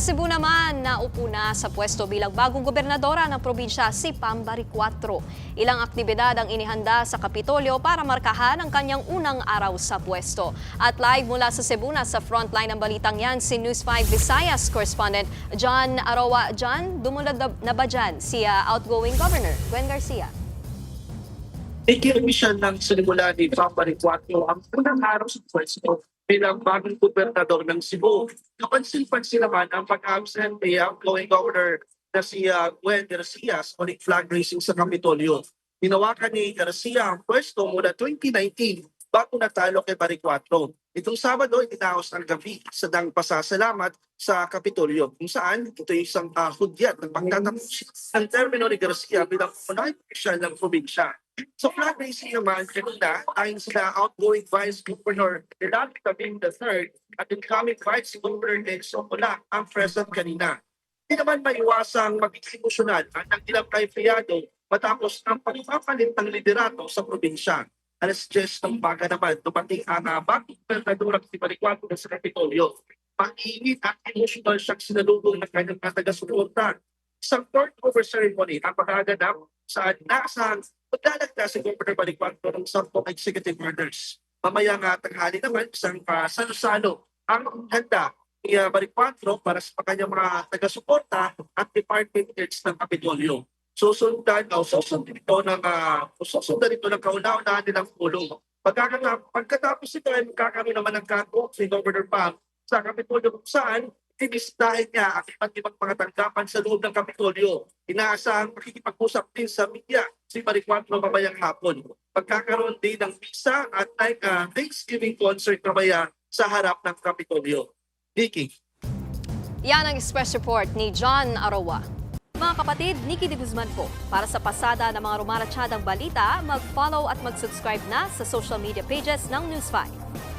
Cebu naman, naupo na sa pwesto bilang bagong gobernadora ng probinsya si Pambari 4. Ilang aktibidad ang inihanda sa Kapitolyo para markahan ang kanyang unang araw sa pwesto. At live mula sa Cebu na sa frontline ng balitang yan si News 5 Visayas correspondent John Arowa. John, dumulad na ba dyan si ah, outgoing governor Gwen Garcia? Ikiromisyon ng sinimula ni Pambari 4 ang unang araw sa pwesto bilang bagong gobernador ng Cebu. Kapansin-pansin naman ang pag-absent ni outgoing governor na si uh, Gwen Garcia sa ulit flag raising sa Kapitolyo. Hinawakan ni Garcia ang pwesto mula 2019 bago natalo kay Bari 4. Itong Sabado, itinaos ang gabi sa dang pasasalamat sa Kapitolyo kung saan ito ay isang uh, hudyat ng pagtatapos ng termino ni Garcia bilang unang official ng probinsya. Sa flag raising naman, kanina, ayon sila outgoing Vice Governor Renato Tabing III at incoming Vice Governor Ned Socola ang present kanina. Hindi naman maiwasang maging emosyonal ang ng ilang kaifiyado matapos ang pagpapalit ng liderato sa probinsya. Alas 10 ng baga naman, dumating ang uh, bagong gobernador si Balicuato sa Kapitolyo. Pag-iinit at emotional siyang sinalubong ng kanyang taga-suporta. Isang court over ceremony ang pagkaganap saan naasahan maglalagda si Governor Balicuato ng sampung executive orders. Mamaya nga tanghali naman, isang uh, salo-salo ang handa ni uh, Balicuato para sa kanyang mga taga-suporta at department heads ng Kapitolyo. Susundan o susundan ito ng, uh, susundan ito ng kauna-unahan nilang pulong. Pagkakatapos, pagkatapos ito ay magkakaroon naman ng katok si Governor Pam sa Kapitolyo kung saan tinistahin niya ang iba't ibang mga tanggapan sa loob ng Kapitolyo. Inaasahang makikipag-usap din sa media si Maricuatro mamayang hapon. Pagkakaroon din ng visa at uh, Thanksgiving concert mamaya sa harap ng Kapitolyo. Vicky. Yan ang express report ni John Arowa. Mga kapatid, Nikki de Guzman po. Para sa pasada ng mga rumaratsyadang balita, mag-follow at mag-subscribe na sa social media pages ng News 5.